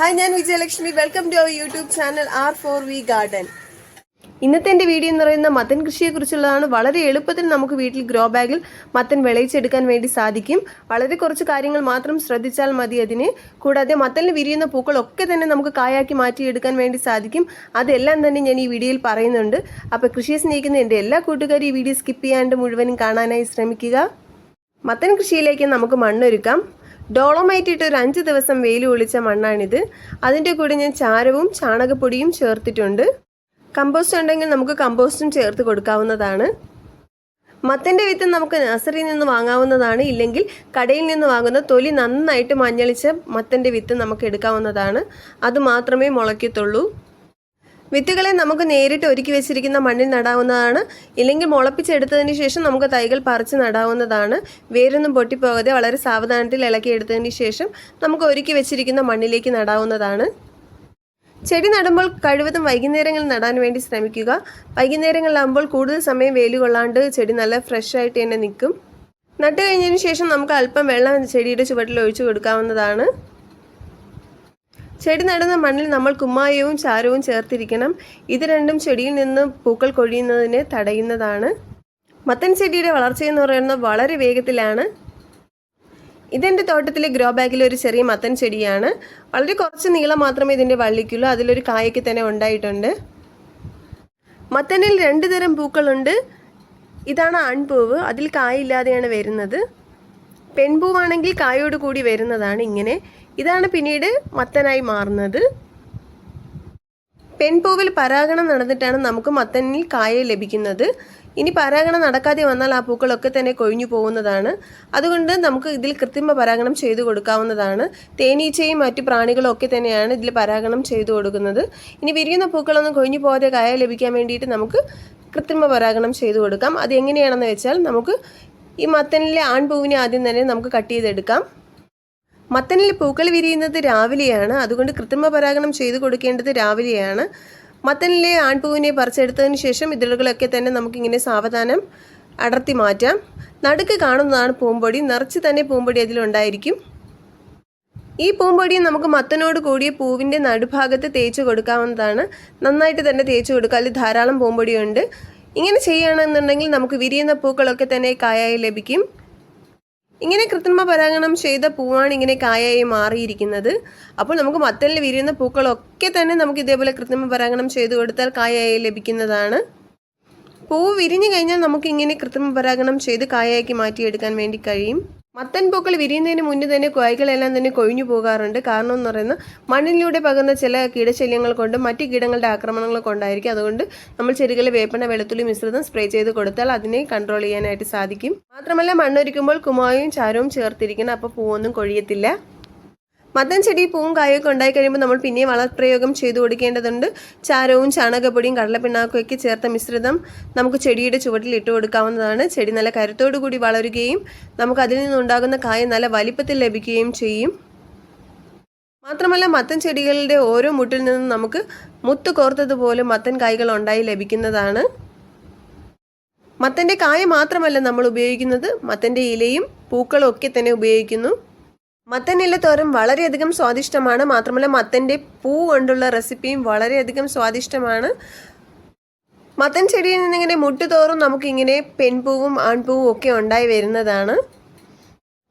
Hi ഞാൻ Vijayalakshmi. Welcome to our YouTube channel R for V garden ഇന്നത്തെ എന്റെ video എന്ന് പറയുന്ന മത്തൻ കൃഷിയെക്കുറിച്ചുള്ളതാണ്. വളരെ എളുപ്പത്തിൽ നമുക്ക് വീട്ടിൽ ഗ്രോ ബാഗിൽ മത്തൻ വിളയിച്ചെടുക്കാൻ വേണ്ടി സാധിക്കും. വളരെ കുറച്ച് കാര്യങ്ങൾ മാത്രം ശ്രദ്ധിച്ചാൽ മതി അതിന്. കൂടാതെ മത്തനിൽ വിരിയുന്ന പൂക്കളൊക്കെ തന്നെ നമുക്ക് കായാക്കി മാറ്റിയെടുക്കാൻ വേണ്ടി സാധിക്കും. അതെല്ലാം തന്നെ ഞാൻ ഈ വീഡിയോയിൽ പറയുന്നുണ്ട്. അപ്പോൾ കൃഷിയെ സ്നേഹിക്കുന്ന എന്റെ എല്ലാ കൂട്ടുകാരും ഈ വീഡിയോ സ്കിപ്പ് ചെയ്യാണ്ട് മുഴുവനും കാണാനായി ശ്രമിക്കുക. മത്തൻ കൃഷിയിലേക്ക് നമുക്ക് മണ്ണൊരുക്കാം. ഡോളോമൈറ്റ് ഇട്ട് ഒരു അഞ്ച് ദിവസം വെയിൽ ഒളിച്ച മണ്ണാണിത്. അതിന്റെ കൂടെ ഞാൻ ചാരവും ചാണകപ്പൊടിയും ചേർത്തിട്ടുണ്ട്. കമ്പോസ്റ്റ് ഉണ്ടെങ്കിൽ നമുക്ക് കമ്പോസ്റ്റും ചേർത്ത് കൊടുക്കാവുന്നതാണ്. മത്തന്റെ വിത്ത് നമുക്ക് നഴ്സറിയിൽ നിന്ന് വാങ്ങാവുന്നതാണ്. ഇല്ലെങ്കിൽ കടയിൽ നിന്ന് വാങ്ങുന്ന തൊലി നന്നായിട്ട് മഞ്ഞളിച്ച മത്തന്റെ വിത്ത് നമുക്ക് എടുക്കാവുന്നതാണ്. അത് മാത്രമേ മുളയ്ക്കത്തുള്ളൂ. വിത്തുകളെ നമുക്ക് നേരിട്ട് ഒരുക്കി വെച്ചിരിക്കുന്ന മണ്ണിൽ നടാവുന്നതാണ്. ഇല്ലെങ്കിൽ മുളപ്പിച്ചെടുത്തതിന് ശേഷം നമുക്ക് തൈകൾ പറിച്ച് നടാവുന്നതാണ്. വേരൊന്നും പൊട്ടിപ്പോകാതെ വളരെ സാവധാനത്തിൽ ഇളക്കിയെടുത്തതിന് ശേഷം നമുക്ക് ഒരുക്കി വെച്ചിരിക്കുന്ന മണ്ണിലേക്ക് നടാവുന്നതാണ്. ചെടി നടുമ്പോൾ കഴിവതും വൈകുന്നേരങ്ങളിൽ നടാൻ വേണ്ടി ശ്രമിക്കുക. വൈകുന്നേരങ്ങളിലാകുമ്പോൾ കൂടുതൽ സമയം വെയിൽ കൊള്ളാണ്ട് ചെടി നല്ല ഫ്രഷ് ആയിട്ട് തന്നെ നിൽക്കും. നട്ടുകഴിഞ്ഞതിന് ശേഷം നമുക്ക് അല്പം വെള്ളം ചെടിയുടെ ചുവട്ടിൽ ഒഴിച്ചു കൊടുക്കാവുന്നതാണ്. ചെടി നടുന്ന മണ്ണിൽ നമ്മൾ കുമ്മായവും ചാരവും ചേർത്തിരിക്കണം. ഇത് രണ്ടും ചെടിയിൽ നിന്ന് പൂക്കൾ കൊഴിയുന്നതിനെ തടയുന്നതാണ്. മത്തൻ ചെടിയുടെ വളർച്ച എന്ന് പറയുന്നത് വളരെ വേഗത്തിലാണ്. ഇതെന്റെ തോട്ടത്തിലെ ഗ്രോ ബാഗിലെ ഒരു ചെറിയ മത്തൻ ചെടിയാണ്. വളരെ കുറച്ച് നീളം മാത്രമേ ഇതിന്റെ വള്ളിക്കുള്ളൂ. അതിലൊരു കായയ്ക്ക് തന്നെ ഉണ്ടായിട്ടുണ്ട്. മത്തനിൽ രണ്ട് തരം പൂക്കളുണ്ട്. ഇതാണ് ആൺപൂവ് അതിൽ കായില്ലാതെയാണ് വരുന്നത്. പെൺപൂവാണെങ്കിൽ കായോട് കൂടി വരുന്നതാണ് ഇങ്ങനെ. ഇതാണ് പിന്നീട് മത്തനായി മാറുന്നത്. പെൺപൂവിൽ പരാഗണം നടന്നിട്ടാണ് നമുക്ക് മത്തനിൽ കായ ലഭിക്കുന്നത്. ഇനി പരാഗണം നടക്കാതെ വന്നാൽ ആ പൂക്കളൊക്കെ തന്നെ കൊഴിഞ്ഞു പോകുന്നതാണ്. അതുകൊണ്ട് നമുക്ക് ഇതിൽ കൃത്രിമ പരാഗണം ചെയ്തു കൊടുക്കാവുന്നതാണ്. തേനീച്ചയും മറ്റു പ്രാണികളും ഒക്കെ തന്നെയാണ് ഇതിൽ പരാഗണം ചെയ്തു കൊടുക്കുന്നത്. ഇനി വിരിയുന്ന പൂക്കളൊന്നും കൊഴിഞ്ഞു പോകാതെ കായ ലഭിക്കാൻ വേണ്ടിയിട്ട് നമുക്ക് കൃത്രിമ പരാഗണം ചെയ്തു കൊടുക്കാം. അത് എങ്ങനെയാണെന്ന് വെച്ചാൽ നമുക്ക് ഈ മത്തനിലെ ആൺപൂവിനെ ആദ്യം തന്നെ നമുക്ക് കട്ട് ചെയ്തെടുക്കാം. മത്തനിൽ പൂക്കൾ വിരിയുന്നത് രാവിലെയാണ്. അതുകൊണ്ട് കൃത്രിമ പരാഗണം ചെയ്തു കൊടുക്കേണ്ടത് രാവിലെയാണ്. മത്തനിലെ ആൺപൂവിനെ പറിച്ചെടുത്തതിന് ശേഷം ഇതളുകളൊക്കെ തന്നെ നമുക്കിങ്ങനെ സാവധാനം അടർത്തി മാറ്റാം. നടുക്ക് കാണുന്നതാണ് പൂമ്പൊടി. നിറച്ച് തന്നെ പൂമ്പൊടി അതിലുണ്ടായിരിക്കും. ഈ പൂമ്പൊടിയും നമുക്ക് മത്തനോട് കൂടിയ പൂവിന്റെ നടുഭാഗത്ത് തേച്ച് കൊടുക്കാവുന്നതാണ്. നന്നായിട്ട് തന്നെ തേച്ച് കൊടുക്കുക അതിൽ ധാരാളം പൂമ്പൊടിയുണ്ട്. ഇങ്ങനെ ചെയ്യുകയാണെന്നുണ്ടെങ്കിൽ നമുക്ക് വിരിയുന്ന പൂക്കളൊക്കെ തന്നെ കായായി ലഭിക്കും. ഇങ്ങനെ കൃത്രിമ പരാഗണം ചെയ്ത പൂവാണ് ഇങ്ങനെ കായായി മാറിയിരിക്കുന്നത്. അപ്പോൾ നമുക്ക് മത്തലിൽ വിരിയുന്ന പൂക്കളൊക്കെ തന്നെ നമുക്ക് ഇതേപോലെ കൃത്രിമ പരാഗണം ചെയ്തു കൊടുത്താൽ കായായി ലഭിക്കുന്നതാണ്. പൂവ് വിരിഞ്ഞു കഴിഞ്ഞാൽ നമുക്ക് ഇങ്ങനെ കൃത്രിമ പരാഗണം ചെയ്ത് കായാക്കി മാറ്റിയെടുക്കാൻ വേണ്ടി കഴിയും. മത്തൻ പൂക്കൾ വിരിയുന്നതിന് മുന്നേ തന്നെ കായ്കളെല്ലാം തന്നെ കൊഴിഞ്ഞു പോകാറുണ്ട്. കാരണം എന്ന് പറയുന്നത് മണ്ണിലൂടെ പകർന്ന ചില കീടശല്യങ്ങൾ കൊണ്ട് മറ്റ് കീടങ്ങളുടെ ആക്രമണങ്ങൾ കൊണ്ടായിരിക്കും. അതുകൊണ്ട് നമ്മൾ ചെടികളിൽ വേപ്പണ വെളുത്തുള്ളി മിശ്രിതം സ്പ്രേ ചെയ്ത് കൊടുത്താൽ അതിനെ കൺട്രോൾ ചെയ്യാനായിട്ട് സാധിക്കും. മാത്രമല്ല മണ്ണൊരുക്കുമ്പോൾ കുമായും ചാരവും ചേർത്തിരിക്കണം. അപ്പോൾ പൂവൊന്നും കൊഴിയത്തില്ല. മത്തൻ ചെടി പൂവും കായൊക്കെ ഉണ്ടായി കഴിയുമ്പോൾ നമ്മൾ പിന്നെ വളപ്രയോഗം ചെയ്തു കൊടുക്കേണ്ടതുണ്ട്. ചാരവും ചാണകപ്പൊടിയും കടലപ്പിണ്ണാക്കും ഒക്കെ ചേർത്ത മിശ്രിതം നമുക്ക് ചെടിയുടെ ചുവട്ടിൽ ഇട്ട് കൊടുക്കാവുന്നതാണ്. ചെടി നല്ല കരുത്തോടു കൂടി വളരുകയും നമുക്ക് അതിൽ നിന്നുണ്ടാകുന്ന കായ നല്ല വലിപ്പത്തിൽ ലഭിക്കുകയും ചെയ്യും. മാത്രമല്ല മത്തൻ ചെടികളുടെ ഓരോ മുട്ടിൽ നിന്നും നമുക്ക് മുത്ത് കോർത്തതുപോലെ മത്തൻ കായ്കൾ ഉണ്ടായി ലഭിക്കുന്നതാണ്. മത്തന്റെ കായ മാത്രമല്ല നമ്മൾ ഉപയോഗിക്കുന്നത്. മത്തന്റെ ഇലയും പൂക്കളും ഒക്കെ തന്നെ ഉപയോഗിക്കുന്നു. മത്തനില തോരം വളരെയധികം സ്വാദിഷ്ടമാണ്. മാത്രമല്ല മത്തന്റെ പൂ കൊണ്ടുള്ള റെസിപ്പിയും വളരെയധികം സ്വാദിഷ്ടമാണ്. മത്തൻ ചെടിയിൽ നിന്നിങ്ങനെ മുട്ടുതോറും നമുക്കിങ്ങനെ പെൺപൂവും ആൺപൂവും ഒക്കെ ഉണ്ടായി വരുന്നതാണ്.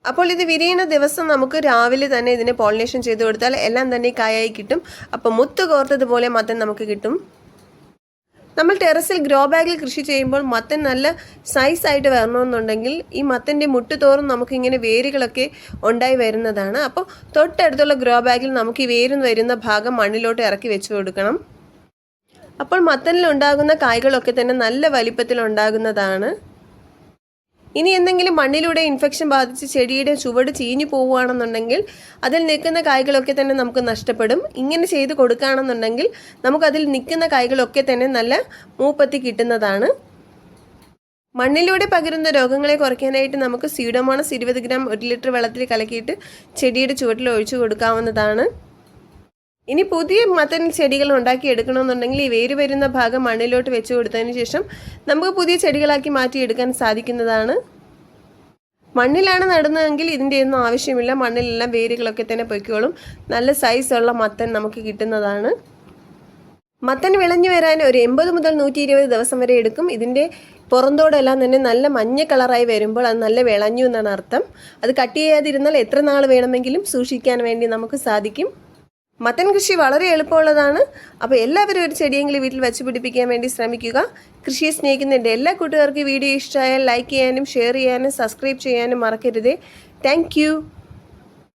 അപ്പോൾ ഇത് വിരിയുന്ന ദിവസം നമുക്ക് രാവിലെ തന്നെ ഇതിനെ പോളിനേഷൻ ചെയ്ത് കൊടുത്താൽ എല്ലാം തന്നെ കായായി കിട്ടും. അപ്പോൾ മുത്ത് കോർത്തതുപോലെ മത്തൻ നമുക്ക് കിട്ടും. നമ്മൾ ടെറസിൽ ഗ്രോ ബാഗിൽ കൃഷി ചെയ്യുമ്പോൾ മത്തൻ നല്ല സൈസ് ആയിട്ട് വരണമെന്നുണ്ടെങ്കിൽ ഈ മത്തന്റെ മുട്ട് തോറും നമുക്കിങ്ങനെ വേരുകളൊക്കെ ഉണ്ടായി വരുന്നതാണ്. അപ്പോൾ തൊട്ടടുത്തുള്ള ഗ്രോ ബാഗിൽ നമുക്ക് ഈ വേരും വരുന്ന ഭാഗം മണ്ണിലോട്ട് ഇറക്കി വെച്ച് കൊടുക്കണം. അപ്പോൾ മത്തനിലുണ്ടാകുന്ന കായ്കളൊക്കെ തന്നെ നല്ല വലിപ്പത്തിൽ ഉണ്ടാകുന്നതാണ്. ഇനി എന്തെങ്കിലും മണ്ണിലൂടെ ഇൻഫെക്ഷൻ ബാധിച്ച് ചെടിയുടെ ചുവട് ചീഞ്ഞു പോവുകയാണെന്നുണ്ടെങ്കിൽ അതിൽ നിൽക്കുന്ന കായ്കളൊക്കെ തന്നെ നമുക്ക് നഷ്ടപ്പെടും. ഇങ്ങനെ ചെയ്ത് കൊടുക്കുകയാണെന്നുണ്ടെങ്കിൽ നമുക്കതിൽ നിൽക്കുന്ന കായ്കളൊക്കെ തന്നെ നല്ല മൂപ്പത്തി കിട്ടുന്നതാണ്. മണ്ണിലൂടെ പകരുന്ന രോഗങ്ങളെ കുറയ്ക്കാനായിട്ട് നമുക്ക് സീഡോമോണസ് ഇരുപത് ഗ്രാം ഒരു ലിറ്റർ വെള്ളത്തിൽ കലക്കിയിട്ട് ചെടിയുടെ ചുവട്ടിൽ ഒഴിച്ചു കൊടുക്കാവുന്നതാണ്. ഇനി പുതിയ മത്തൻ ചെടികൾ ഉണ്ടാക്കി എടുക്കണമെന്നുണ്ടെങ്കിൽ ഈ വേര് വരുന്ന ഭാഗം മണ്ണിലോട്ട് വെച്ച് കൊടുത്തതിന് ശേഷം നമുക്ക് പുതിയ ചെടികളാക്കി മാറ്റിയെടുക്കാൻ സാധിക്കുന്നതാണ്. മണ്ണിലാണ് നടുന്നതെങ്കിൽ ഇതിന്റെ ഒന്നും ആവശ്യമില്ല. മണ്ണിലെല്ലാം വേരുകളൊക്കെ തന്നെ പൊയ്ക്കോളും. നല്ല സൈസുള്ള മത്തൻ നമുക്ക് കിട്ടുന്നതാണ്. മത്തൻ വിളഞ്ഞു വരാൻ ഒരു എൺപത് മുതൽ നൂറ്റി ഇരുപത് ദിവസം വരെ എടുക്കും. ഇതിന്റെ പുറന്തോടെല്ലാം തന്നെ നല്ല മഞ്ഞ കളറായി വരുമ്പോൾ അത് നല്ല വിളഞ്ഞു എന്നാണ് അർത്ഥം. അത് കട്ട് ചെയ്യാതിരുന്നാൽ എത്ര നാൾ വേണമെങ്കിലും സൂക്ഷിക്കാൻ വേണ്ടി നമുക്ക് സാധിക്കും. മത്തൻ കൃഷി വളരെ എളുപ്പമുള്ളതാണ്. അപ്പോൾ എല്ലാവരും ഒരു ചെടിയെങ്കിലും വീട്ടിൽ വെച്ച് പിടിപ്പിക്കാൻ വേണ്ടി ശ്രമിക്കുക. കൃഷിയെ സ്നേഹിക്കുന്ന എന്റെ എല്ലാ കൂട്ടുകാർക്കും വീഡിയോ ഇഷ്ടമായാൽ ലൈക്ക് ചെയ്യാനും ഷെയർ ചെയ്യാനും സബ്സ്ക്രൈബ് ചെയ്യാനും മറക്കരുതേ. താങ്ക്